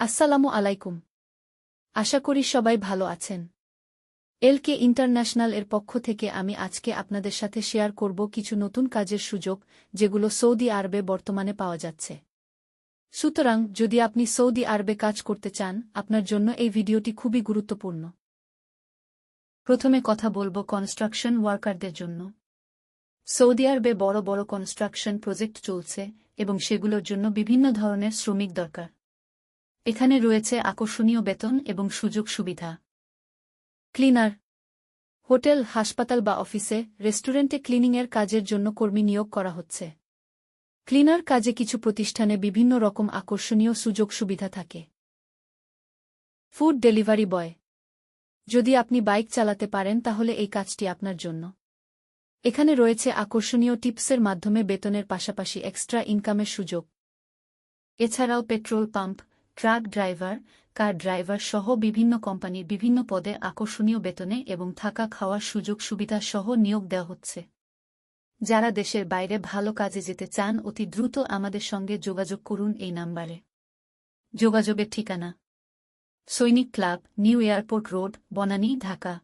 আসসালামু আলাইকুম। আশা করি সবাই ভালো আছেন। এলকে ইন্টারন্যাশনাল এর পক্ষ থেকে আমি আজকে আপনাদের সাথে শেয়ার করব কিছু নতুন কাজের সুযোগ, যেগুলো সৌদি আরবে বর্তমানে পাওয়া যাচ্ছে। সুতরাং, যদি আপনি সৌদি আরবে কাজ করতে চান, আপনার জন্য এই ভিডিওটি খুবই গুরুত্বপূর্ণ। প্রথমে কথা বলব কনস্ট্রাকশন ওয়ার্কারদের জন্য। সৌদি আরবে বড় বড় কনস্ট্রাকশন প্রজেক্ট চলছে এবং সেগুলোর জন্য বিভিন্ন ধরনের শ্রমিক দরকার। এখানে রয়েছে আকর্ষণীয় বেতন এবং সুযোগ সুবিধা। ক্লিনার। হোটেল, হাসপাতাল বা অফিসে রেস্টুরেন্টে ক্লিনিংয়ের কাজের জন্য কর্মী নিয়োগ করা হচ্ছে। ক্লিনার কাজে কিছু প্রতিষ্ঠানে বিভিন্ন রকম আকর্ষণীয় সুযোগ সুবিধা থাকে। Food delivery boy. যদি আপনি বাইক চালাতে পারেন, তাহলে এই কাজটি আপনার জন্য। এখানে রয়েছে আকর্ষণীয় টিপসের মাধ্যমে বেতনের পাশাপাশি এক্সট্রা ইনকামের সুযোগ। এছাড়াও petrol pump truck driver, car driver সহ বিভিন্ন কোম্পানির বিভিন্ন পদে আকর্ষণীয় বেতনে এবং থাকা খাওয়ার সুযোগ সুবিধা সহ নিয়োগ দেওয়া হচ্ছে। যারা দেশের বাইরে ভালো কাজে যেতে চান, অতি দ্রুত আমাদের সঙ্গে যোগাযোগ করুন এই নাম্বারে। যোগাযোগের ঠিকানা। সৈনিক club, new airport road, Banani, Dhaka.